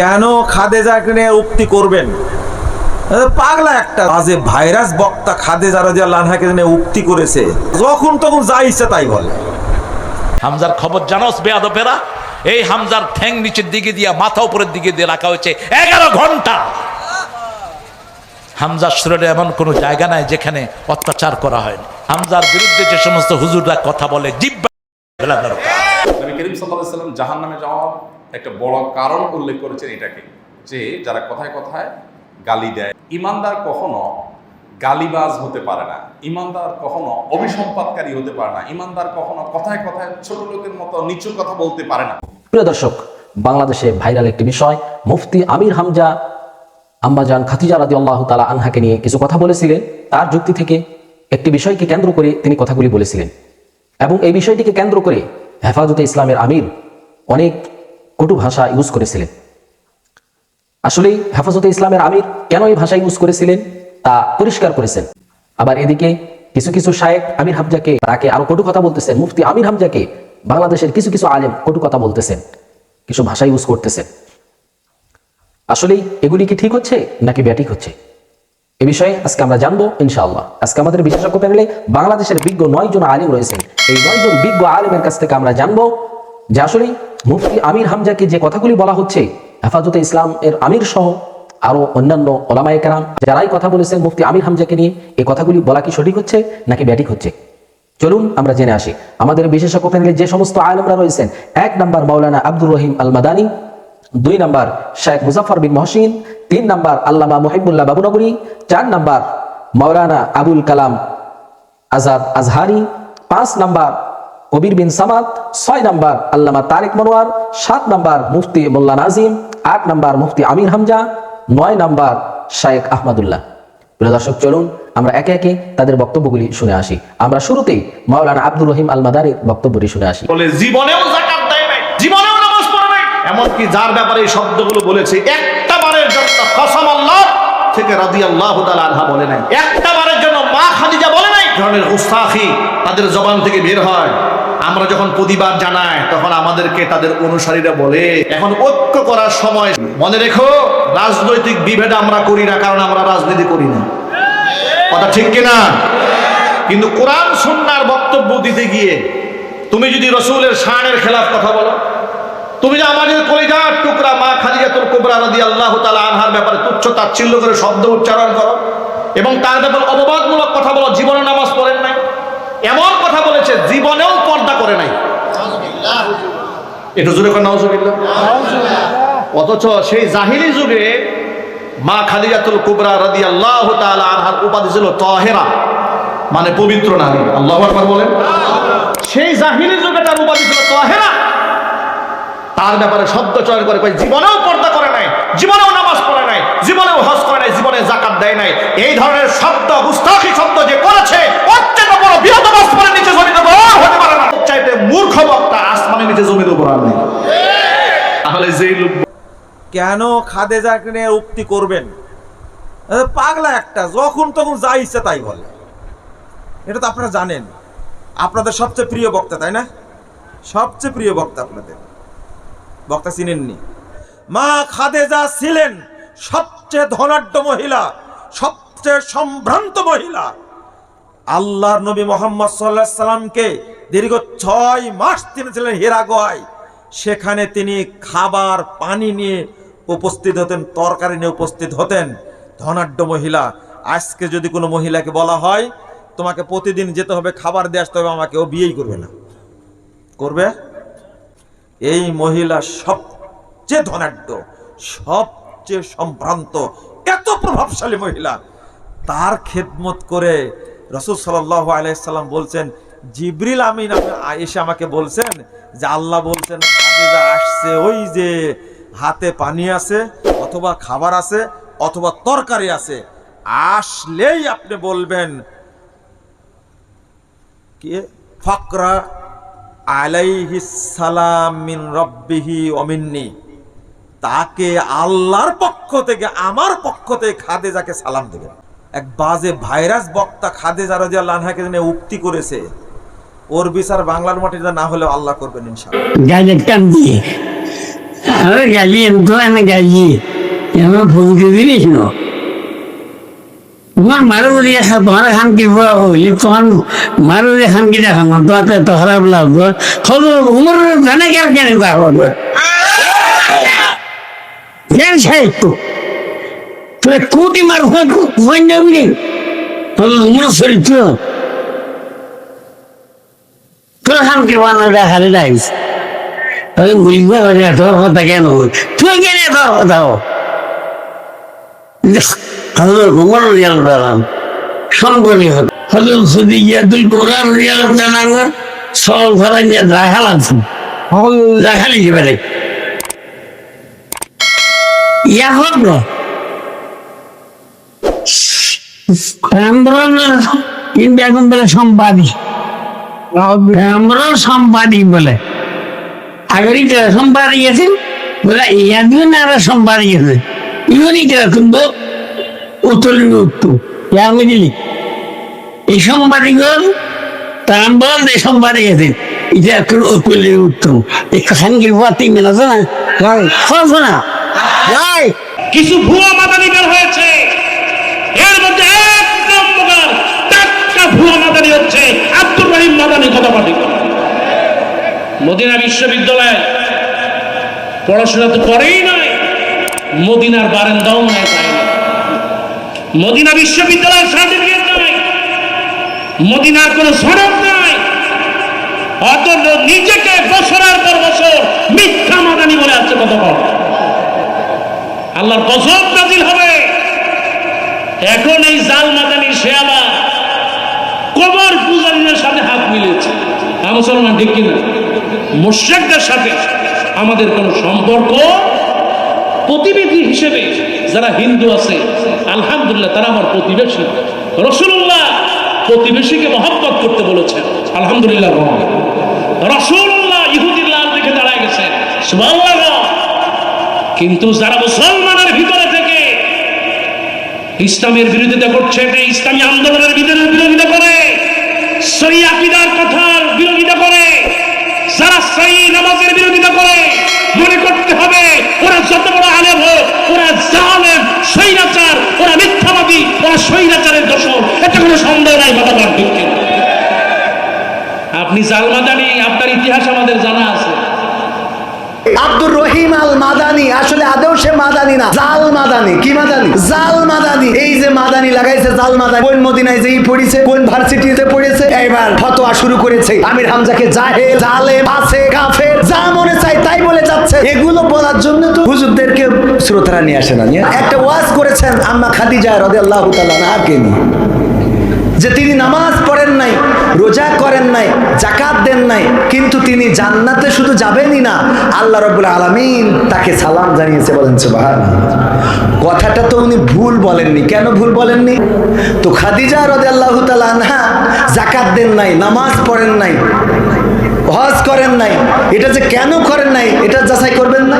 কেন খাদেজাকে নিয়ে উক্তি করবেন? পাগলা একটা। আজে ভাইরাস বক্তা খাদেজা রাজিয়া লানহাকে নিয়ে উক্তি করেছে। যখন তখন যা ইচ্ছে তাই বলে। হামজার খবর জানোস বেয়াদপেরা এই হামজার ঠ্যাং নিচের দিকে দিয়া মাথা উপরের দিকে দিয়ে রাখা হয়েছে এগারো ঘণ্টা। হামজার শরীরে এমন কোনো জায়গা নাই যেখানে অত্যাচার করা হয়নি। হামজার বিরুদ্ধে যে সমস্ত হুজুররা কথা বলে জিব্বা জাহান নামে যাওয়ার একটা বড় কারণ উল্লেখ করেছেন এটাকে, যে যারা কথায় কথায় গালি দেয়, ইমানদার কখনো গালিবাজ হতে পারে না, ইমানদার কখনো অভিসম্পাদকারী হতে পারে না, ইমানদার কখনো কথায় কথায় ছোট লোকের মতো নিচু কথা বলতে পারে না। প্রিয় দর্শক, বাংলাদেশে ভাইরাল একটি বিষয়, মুফতি আমির হামজা আম্বাজান খাতিজা রাদি আল্লাহ তালা আনহাকে নিয়ে কিছু কথা বলেছিলেন। তার যুক্তি থেকে একটি বিষয়কে কেন্দ্র করে তিনি কথাগুলি বলেছিলেন। এবং এই বিষয়টিকে কেন্দ্র করে হেফাজতে ইসলামের আমির অনেক কটু ভাষা ইউজ করেছিলেন। আসলেই হেফাজতে ইসলামের আমির কেন এই ভাষা ইউজ করেছিলেন তা পরিষ্কার করেছেন। আবার এদিকে কিছু কিছু শায়েক আমির হামজাকে তাকে আরও কটু কথা বলতেছেন, মুফতি আমির হামজাকে বাংলাদেশের কিছু কিছু আলেম কটু কথা বলতেছেন, কিছু ভাষা ইউজ করতেছেন। আসলেই এগুলি কি ঠিক হচ্ছে নাকি ব্যাটিক হচ্ছে? এ বিষয়ে আজকে আমরা জানব ইনশাআল্লাহ। আজকে আমাদের বিশেষজ্ঞ প্যানেলে বাংলাদেশের বিজ্ঞ নয় জন আলিম রয়েছেন। এই নয় জন বিজ্ঞ আলিমের কাছ থেকে আমরা জানব যে আসলে মুফতি আমির হামজাকে যে কথাগুলি বলা হচ্ছে, হেফাজতে ইসলাম এর আমির সহ আরও অন্যান্য ওলামায়ে কেরাম যারাই কথা বলেছেন মুফতি আমির হামজাকে নিয়ে এই কথাগুলি বলা কি সঠিক হচ্ছে নাকি ব্যাটিক হচ্ছে? চলুন আমরা জেনে আসি। আমাদের বিশেষজ্ঞ প্যানেলে যে সমস্ত আলমরা রয়েছেন, এক নাম্বার মাওলানা আব্দুর রহিম আল মাদানী দুই নাম্বার শেখ মুজাফর বিন মহসিন, তিন নাম্বার আল্লামা মহিবুল্লাহ বাবুনগরী, চার নাম্বার মাওলানা আবুল কালাম আজাদ আজহারি, পাঁচ নাম্বার কবির বিন সামাদ, ছয় নাম্বার আল্লামা তারেক মনোয়ার, সাত নাম্বার মুফতি মোল্লা নাজিম, আট নাম্বার মুফতি আমির হামজা, নয় নাম্বার শায়েক আহমদুল্লাহ। প্রিয় দর্শক, চলুন আমরা একে একে তাদের বক্তব্যগুলি শুনে আসি। আমরা শুরুতেই মাওলানা আব্দুর রহিম আল মাদারির বক্তব্যটি শুনে আসি। বলে, জীবনেও দেয় নাই, জীবনেও নামাজ পড়ে নাই। এমনকি যার ব্যাপারে এই শব্দগুলো বলেছে, একটা বারের জন্য কসম আল্লাহ থেকে রাজি আল্লাহ আনহা বলে নাই। একটা বারের জন্য মা খাদিজা বলে নাই? ধরনের উস্তাখি তাদের জবান থেকে বের হয়। আমরা যখন প্রতিবাদ জানাই, তখন আমাদেরকে তাদের অনুসারীরা বলে, এখন ঐক্য করার সময়। মনে রেখো, রাজনৈতিক বিভেদ আমরা করি না, কারণ আমরা রাজনীতি করি না। কথা ঠিক কিনা? কিন্তু কোরআন সন্ন্যার বক্তব্য দিতে গিয়ে, তুমি যদি রসুলের শানের খেলাফ কথা বলো, তুমি যে আমাদের কলিজার টুকরা মা খাদিজাতুল কুবরা রাদি আল্লাহ তালা আনহার ব্যাপারে তুচ্ছ তাচ্ছিল্য করে শব্দ উচ্চারণ করো, এবং তার ব্যাপারে অপবাদমূলক কথা বলো, জীবনে নামাজ পড়েন নাই। এমন কথা বলেছে, জীবনেও করে নাই। একটু জোরে করে, নাউজুবিল্লাহ। অথচ সেই জাহিলি যুগে মা খাদিজাতুল কুবরা রাদি আল্লাহ আনহার উপাধি ছিল তহেরা মানে পবিত্র নারী। আল্লাহ আকবার বলেন। সেই জাহিলি যুগে তার উপাধি ছিল তহেরা। তার ব্যাপারে শব্দ চয়ন করে জীবনেও পর্দা করে নাই, জীবনেও নামাজ পড়ে নাই, জীবনেও হজ করে নাই, জীবনে জাকাত দেয় নাই। এই ধরনের শব্দ গুস্তাখি শব্দ যে করেছে, অত্যন্ত বড় বৃহত্তম আসমানের নিচে উপর হতে পারে মূর্খ বক্তা আসমানের নিচে জমির উপর আর নেই তাহলে যেই লোক কেন খাদেজাকে নিয়ে উক্তি করবেন? পাগলা একটা, যখন তখন যা ইচ্ছে তাই বলে। এটা তো আপনারা জানেন। আপনাদের সবচেয়ে প্রিয় বক্তা, তাই না? সবচেয়ে প্রিয় বক্তা আপনাদের। বক্তা চিনেননি। মা খাদেজা ছিলেন সবচেয়ে ধনাঢ্য মহিলা, সবচেয়ে সম্ভ্রান্ত মহিলা। আল্লাহর নবী মোহাম্মদ সাল্লাহ সাল্লামকে দীর্ঘ ছয় মাস তিনি ছিলেন হেরাগোয়ায় সেখানে তিনি খাবার, পানি নিয়ে উপস্থিত হতেন, তরকারি নিয়ে উপস্থিত হতেন। ধনাঢ্য মহিলা, আজকে যদি কোনো মহিলাকে বলা হয়, তোমাকে প্রতিদিন যেতে হবে, খাবার দিয়ে আসতে হবে, আমাকে ও বিয়েই করবে না। করবে? এই মহিলা সবচেয়ে ধনাঢ্য, সবচেয়ে সম্ভ্রান্ত, এত প্রভাবশালী মহিলা। তার খেদমত করে রসুল সাল্লাহ আলাইসাল্লাম বলছেন জিবরিল আমিন এসে আমাকে বলছেন যে আল্লাহ বলছেন আসছে ওই যে হাতে পানি আছে অথবা খাবার আছে অথবা তরকারি আছে। আসলেই আপনি বলবেন, কি? ফাকরা আলাইহিস সালাম রব্বিহি অমিন্নি তাকে আল্লাহর পক্ষ থেকে, আমার পক্ষ থেকে খাদেজাকে সালাম দেবেন। এক বাজে ভাইরাস বক্তা খাদেজা নিয়ে উক্তি করেছে। ওর বিচার বাংলার মাটিতে না হলেও আল্লাহ করবেন ইনশাআল্লাহ কি দেখা জানে তা কোটি মার কোন যাবি তবে উমর চরিত্র তোর খান কি বানা দেখালে যাইস আমি বুঝতে পারি না তোর কথা কেন তুই কেন তোর কথা হজর ঘুমার রিয়াল দাঁড়ান সম্পর্কে হতো হজর যদি গিয়া তুই ঘোরার রিয়াল দাঁড়ান সব ঘরা গিয়া দেখা লাগছে দেখালি যাবে ইয়া হোক না আমরা কিন্তু এখন বলে সম্পাদী আমরা সম্পাদী বলে। আগরিটা সম্পাদী গেছে বলে ইয়াদিন আর সম্পাদী গেছে ইউনিটা কিন্তু উত্তরের উত্তর এই সম্পাদী গল তার বল এই সম্পাদী গেছে এটা এই খানকে বাতি মেলাছে না? কিছু ভুয়া মাদানি বের হয়েছে। এর মধ্যে এক নম্বর টাটকা ভুয়া মাদানি হচ্ছে আব্দুর রহিম মাদানি কথা পাঠি মদিনা বিশ্ববিদ্যালয় পড়াশোনা তো করেই নাই, মদিনার বারান্দাও নয় পায় না? মদিনা বিশ্ববিদ্যালয়ের সার্টিফিকেট নাই, মদিনার কোনো সনদ নাই। অত নিজেকে বছরের পর বছর মিথ্যা মাদানি বলে আসছে কত আল্লাহর গজব নাজিল হবে। এখন এই জাল মাদানি সে আবার কবর পূজারীদের সাথে হাত মিলেছে মুসলমান ঠিক কিনা? মোর্শেকদের সাথে আমাদের কোনো সম্পর্ক? প্রতিবেদী হিসেবে যারা হিন্দু আছে, আলহামদুলিল্লাহ তারা আমার প্রতিবেশী। রসুল্লাহ প্রতিবেশীকে মহব্বত করতে বলেছেন। আলহামদুলিল্লাহ রসুল্লাহ ইহুদির লাল দেখে দাঁড়ায় সুবহানাল্লাহ কিন্তু যারা মুসলমানের ভিতরে থেকে ইসলামের বিরোধিতা করছে ইসলামী আন্দোলনের বিরোধিতা করে। সই আকিদার যারা সই নামাজের বিরোধিতা করে মনে করতে হবে, ওরা যত বড় আলেম হোক, ওরা জালেম সৈরাচার ওরা মিথ্যাবাদী, ওরা সৈরাচারের দোষক এটা কোনো সন্দেহ নাই, বাবা পার আপনি জালমাদানি আপনার ইতিহাস আমাদের জানা আছে। আব্দুর রহিম আল মাদানি। আসলে আদেও সে মাদানি না, জাল মাদানি। কি মাদানি? জাল মাদানি। এই যে মাদানি লাগাইছে, জাল মাদানি। কোন মদিনায় যেই পড়িছে, কোন ভার্সিটিতে পড়েছে, এবার ফতোয়া শুরু করেছে। আমির হামজাকে জাহেল, জালেম আছে কাফের, যা মনে চাই তাই বলে যাচ্ছে। এগুলো বলার জন্য তো হুজুরদেরকে শ্রোতারা নিয়ে আসে না একটা ওয়াজ করেছেন আম্মা খাদিজা রাদিয়াল্লাহু তাআলা নাহাকে নিয়ে, যে তিনি নামাজ পড়েন নাই, রোজা করেন নাই জাকাত দেন নাই, কিন্তু তিনি জান্নাতে শুধু যাবেনই না, আল্লাহ রব্বুল আলামিন তাকে সালাম জানিয়েছে, বলেন কথাটা তো উনি ভুল বলেননি। কেন ভুল বলেননি? তো খাদিজা রাদিয়াল্লাহু তাআলা আনহা জাকাত দেন নাই, নামাজ পড়েন নাই, হজ করেন নাই। এটা যে কেন করেন নাই, এটা যাচাই করবেন না।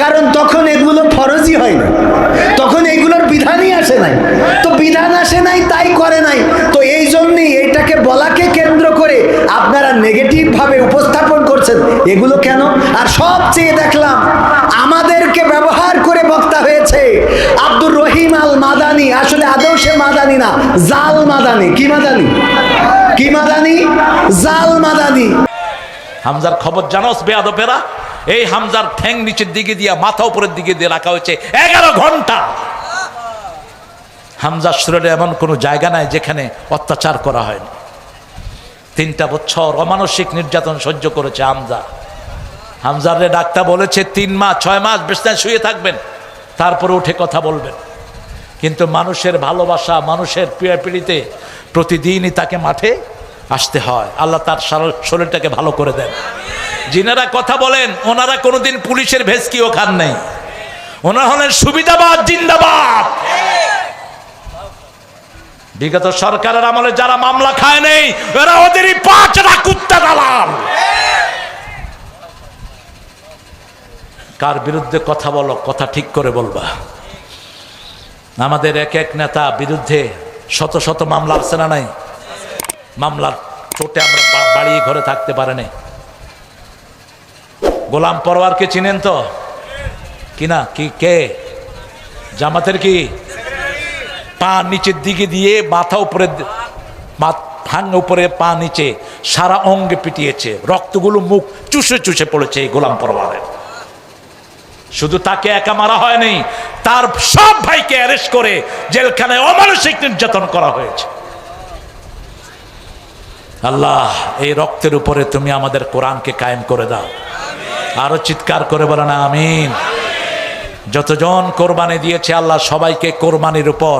কারণ তখন এগুলো ফরজই হয় না তখন এগুলোর বিধানই আসে নাই। তো বিধান আর সবচেয়ে দেখলাম আমাদেরকে ব্যবহার করে বক্তা হয়েছে আব্দুর রহিম আল মাদানি। আসলে আদৌ মাদানি না, জাল মাদানি। কি মাদানি? কি মাদানি? জাল মাদানি। হামজার খবর জানোস বেয়াদপেরা এই হামজার ঠ্যাং নিচের দিকে দিয়া, মাথা উপরের দিকে দিয়ে রাখা হয়েছে এগারো ঘণ্টা। হামজার শরীরে এমন কোনো জায়গা নাই যেখানে অত্যাচার করা হয়নি। তিনটা বছর অমানসিক নির্যাতন সহ্য করেছে হামজা। হামজার ডাক্তার বলেছে, তিন মাস, ছয় মাস বিছনায় শুয়ে থাকবেন। তারপরে উঠে কথা বলবেন। কিন্তু মানুষের ভালোবাসা, মানুষের পিড়িতে প্রতিদিনই তাকে মাঠে আসতে হয়। আল্লাহ তার শরীরটাকে ভালো করে দেন। যিনারা কথা বলেন, ওনারা কোনোদিন পুলিশের ভেসকিও খান নেই। ওনারা হলেন সুবিধাবাদ, জিন্দাবাদ। বিগত সরকারের আমলে যারা মামলা খায় নেই ওরা ওদেরই পাঁচটা কুত্তা দালাল। কার বিরুদ্ধে কথা বলো, কথা ঠিক করে বলবা। আমাদের এক এক নেতা বিরুদ্ধে শত শত মামলা আছে না নাই? মামলার চোটে আমরা বা- বাড়ি ঘরে থাকতে পারে নাই। গোলাম পরোয়ারকে চিনেন তো? কি না, কি, কে? জামাতের কি? পা নিচের দিকে দিয়ে মাথা উপরে ভাঙ উপরে পা নিচে সারা অঙ্গে পিটিয়েছে। রক্তগুলো মুখ চুষে চুষে পড়েছে এই গোলাম পরবারের শুধু তাকে একা মারা হয়নি, তার সব ভাইকে অ্যারেস্ট করে জেলখানায় অমানসিক নির্যাতন করা হয়েছে। আল্লাহ, এই রক্তের উপরে তুমি আমাদের কোরআনকে কায়েম করে দাও। আরও চিৎকার করে বলে না, আমিন। যতজন কোরবানি দিয়েছে, আল্লাহ সবাইকে কোরবানির উপর,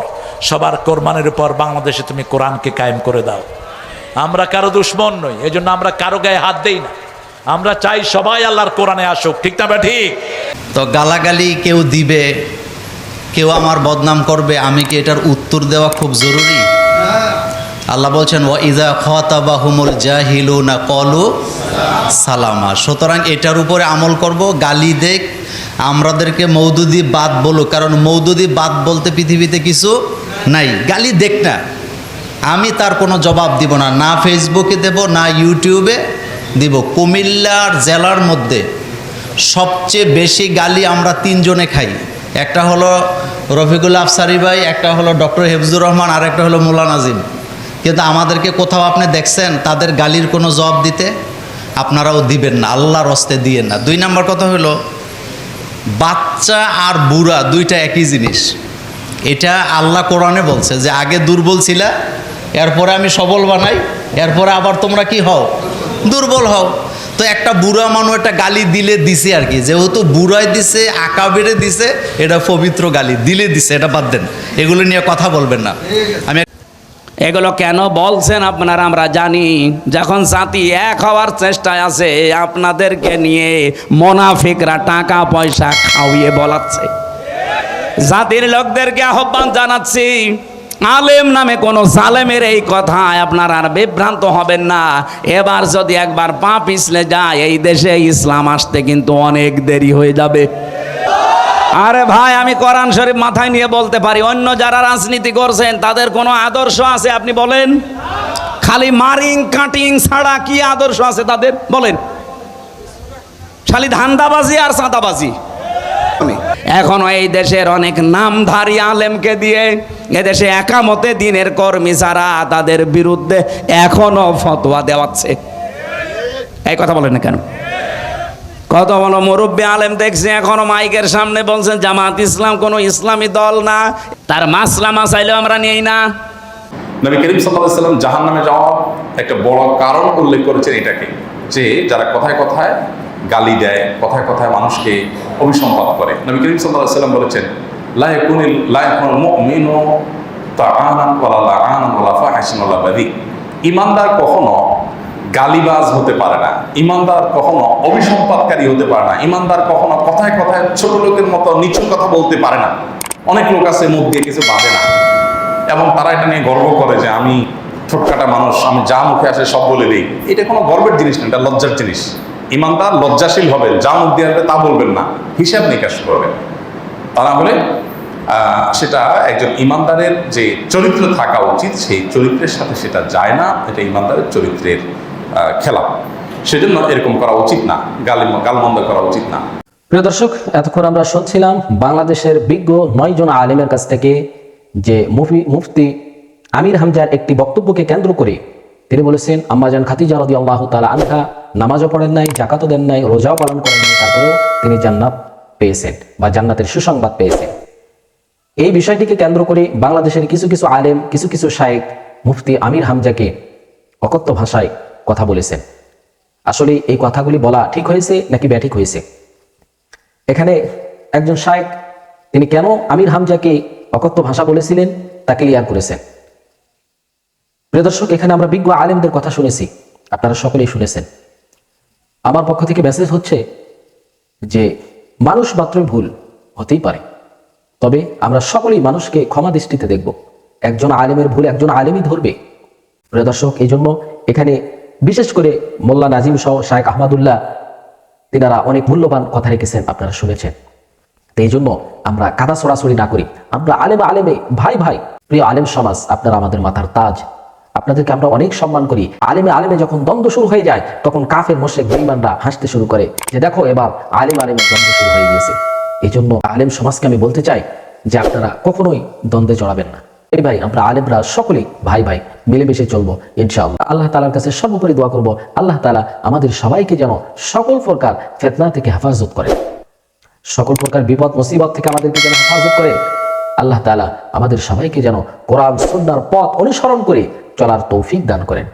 সবার কোরবানির উপর বাংলাদেশে তুমি কোরআনকে কায়েম করে দাও। আমরা কারও দুশ্মন নই এই জন্য আমরা কারও গায়ে হাত দেই না। আমরা চাই সবাই আল্লাহর কোরআনে আসুক। ঠিক না ঠিক? তো গালাগালি কেউ দিবে, কেউ আমার বদনাম করবে, আমি কি এটার উত্তর দেওয়া খুব জরুরি? আল্লাহ বলছেন ও ইজা খতাবাহুমুল জাহিলু না কলু সালামা। সুতরাং এটার উপরে আমল করব, গালি দেখ আমাদেরকে মৌদুদি বাদ বলো, কারণ মৌদুদি বাদ বলতে পৃথিবীতে কিছু নাই। গালি দেখ না। আমি তার কোনো জবাব দিব না না ফেসবুকে দেব, না ইউটিউবে দিব। কুমিল্লার জেলার মধ্যে সবচেয়ে বেশি গালি আমরা তিনজনে খাই। একটা হলো রফিকুল আফসারি ভাই, একটা হলো ডক্টর হেফজুর রহমান, আর একটা হলো মোলা নাজিম কিন্তু আমাদেরকে কোথাও আপনি দেখছেন, তাদের গালির কোনো জবাব দিতে আপনারাও দিবেন না, আল্লাহর হস্তে দিয়েন না। দুই নম্বর কথা হলো, বাচ্চা আর বুড়া দুইটা একই জিনিস। এটা আল্লাহ কোরআনে বলছে যে, আগে দুর্বল ছিলা, এরপরে আমি সবল বানাই, এরপরে আবার তোমরা কি হও? দুর্বল হও। তো একটা বুড়া মানুষ একটা গালি দিলে দিছে আর কি। যেহেতু বুড়ায় দিছে আঁকা বেড়ে দিছে, এটা পবিত্র গালি। দিলে দিছে, এটা বাদ দেন। এগুলো নিয়ে কথা বলবেন না। আমি এগুলো কেন বলছেন আপনারা? আমরা জানি। যখন জাতি এক হওয়ার চেষ্টায় আছে, আপনাদেরকে নিয়ে মোনাফিকরা টাকা পয়সা খাওয়িয়ে বলাচ্ছে। জাতির লোকদেরকে আহ্বান জানাচ্ছি। আলেম নামে কোনো জালেমের এই কথায় আপনার আর বিভ্রান্ত হবেন না। এবার যদি একবার পা পিছলে যায়, এই দেশে ইসলাম আসতে কিন্তু অনেক দেরি হয়ে যাবে। আরে ভাই, আমি কোরআন শরীফ মাথায় নিয়ে বলতে পারি, অন্য যারা রাজনীতি করছেন, তাদের কোনো আদর্শ আছে আপনি বলেন? খালি মারিং, কাটিং ছাড়া কি আদর্শ আছে তাদের? বলেন। খালি ধান্দাবাজি আর চাঁদাবাজি। এখনও এই দেশের অনেক নামধারী আলেমকে দিয়ে এদেশে একামতে দিনের কর্মী যারা তাদের বিরুদ্ধে এখনও ফতোয়া দেওয়াচ্ছে। এই কথা বলেন না কেন? কত বলো মুরব্বী আলেম দেখছি এখনও মাইকের সামনে বলছেন, জামাত ইসলাম কোনো ইসলামী দল না, তার মাসলা মাসাইলেও আমরা নেই না। নবী করিম সাল্লাম জাহান নামে যাওয়ার একটা বড় কারণ উল্লেখ করেছেন এটাকে, যে যারা কথায় কথায় গালি দেয়, কথায় কথায় মানুষকে অভিসম্পাদ করে। নবী করিম সাল্লাহ সাল্লাম বলেছেন লায়কুনিল লায়কুল মুমিনু তাআনান ওয়ালা লাআনান ওয়ালা ফাহিশান ওয়ালা বাদি ইমানদার কখনো গালিবাজ হতে পারে না। ইমানদার কখনো অভিসম্পাদকারী হতে পারে না। ইমানদার কখনো কথায় কথায় ছোট লোকের মতো নিচু কথা বলতে পারে না। অনেক লোক আছে মুখ দিয়ে কিছু বাঁধে না। এবং তারা এটা নিয়ে গর্ব করে যে আমি ছোটকাটা মানুষ, আমি যা মুখে আসে সব বলে দিই। এটা কোনো গর্বের জিনিস না, এটা লজ্জার জিনিস। ইমানদার লজ্জাশীল হবেন, যা মুখ দিয়ে আসবে তা বলবেন না। হিসাব নিকাশ করবেন। তা না হলে সেটা একজন ইমানদারের যে চরিত্র থাকা উচিত, সেই চরিত্রের সাথে সেটা যায় না। এটা ইমানদারের চরিত্রের খেলা। সেজন্য এরকম করা উচিত না। গালি, গালমন্দ করা উচিত না। প্রিয় দর্শক, এতক্ষণ আমরা শুনছিলাম বাংলাদেশের বিজ্ঞ নয় জন আলেমের কাছ থেকে যে মুফি, মুফতি আমির হামজার একটি বক্তব্যকে কেন্দ্র করে তিনি বলেছেন আম্মাজান খাতিজা রদি আল্লাহ তালা আনহা নামাজও পড়েন নাই জাকাতও দেন নাই, রোজাও পালন করেন নাই, তারপরেও তিনি জান্নাত পেয়েছেন বা জান্নাতের সুসংবাদ পেয়েছেন। এই বিষয়টিকে কেন্দ্র করে বাংলাদেশের কিছু কিছু আলেম, কিছু কিছু শায়েক মুফতি আমির হামজাকে অকথ্য ভাষায় কথা বলেছেন। আসলে এই কথাগুলি বলা ঠিক হয়েছে নাকি ব্যাঠিক হয়েছে? এখানে একজন শায়েক তিনি কেন আমির হামজাকে অকথ্য ভাষা বলেছিলেন তা ক্লিয়ার করেছেন। প্রিয় দর্শক, এখানে আমরা বিজ্ঞ আলেমদের কথা শুনেছি, আপনারা সকলেই শুনেছেন। আমার পক্ষ থেকে মেসেজ হচ্ছে যে মানুষ মাত্রই ভুল হতেই পারে। তবে আমরা সকলেই মানুষকে ক্ষমা দৃষ্টিতে দেখব। একজন আলেমের ভুল একজন আলেমই ধরবে। প্রিয় দর্শক এই জন্য এখানে বিশেষ করে মোল্লা নাজিম সহ শায়েখ আহমদুল্লাহ তিনারা অনেক মূল্যবান কথা রেখেছেন, আপনারা শুনেছেন। তো এই জন্য আমরা কাদা ছড়াছড়ি না করি। আমরা আলেমে আলেমে, ভাই ভাই, প্রিয় আলেম সমাজ, আপনারা আমাদের মাথার তাজ। আপনাদেরকে আমরা অনেক সম্মান করি। আলেমে আলেমে যখন দ্বন্দ্ব শুরু হয়ে যায়, তখন কাফের মোশেক বেইমানরা হাসতে শুরু করে যে, দেখো, এবার আলেম আলেমের দ্বন্দ্ব শুরু হয়ে গিয়েছে। এই জন্য আলেম সমাজকে আমি বলতে চাই যে আপনারা কখনোই দ্বন্দ্বে জড়াবেন না। এই ভাই, আমরা আলেমরা সকলেই ভাই ভাই, মিলেমিশে চলবো, ইনশাআল্লাহ। আল্লাহ তালার কাছে সর্বোপরি দোয়া করব, আল্লাহ তালা আমাদের সবাইকে যেন সকল প্রকার ফেতনা থেকে হেফাজত করেন সকল প্রকার বিপদ, মুসিবত থেকে আমাদেরকে যেন হেফাজত করে। আল্লাহ তাআলা আমাদের সবাইকে যেন কোরআন সুন্নাহর পথ অনুসরণ করে চলার তৌফিক দান করেন।